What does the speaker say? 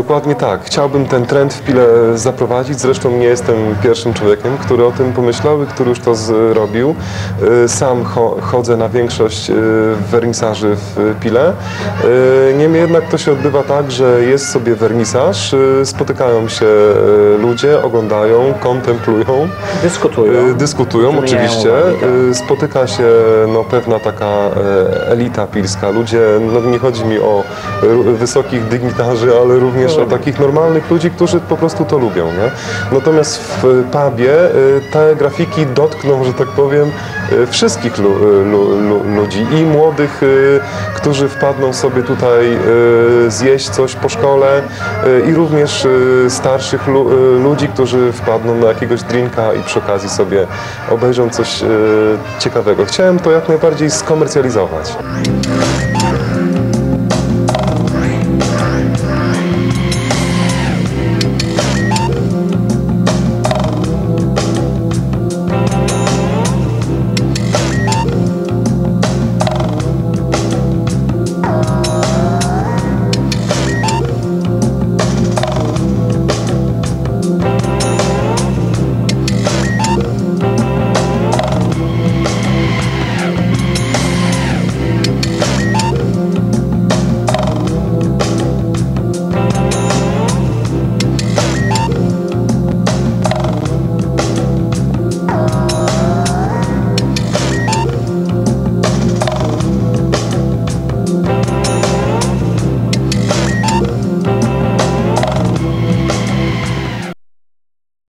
Dokładnie tak. Chciałbym ten trend w Pile zaprowadzić. Zresztą nie jestem pierwszym człowiekiem, który o tym pomyślał i który już to zrobił. Y, Sam cho- chodzę na większość y, wernisaży w Pile. Y, Niemniej jednak to się odbywa tak, że jest sobie wernisaż, spotykają się ludzie, oglądają, kontemplują. Dyskutują. Dyskutują oczywiście. tak. Spotyka się no, pewna taka e, elita pilska. Ludzie, no nie chodzi mi o wysokich dygnitarzy, ale również o takich normalnych ludzi, którzy po prostu to lubią. Nie? Natomiast w pubie y, te grafiki dotkną, że tak powiem, y, wszystkich lu, y, lu, lu, ludzi i młodych, y, którzy wpadną sobie tutaj y, zjeść coś po szkole y, i również y, starszych lu, y, ludzi, którzy wpadną na jakiegoś drinka i przy okazji sobie obejrzą coś y, ciekawego. Chciałem to jak najbardziej skomercjalizować.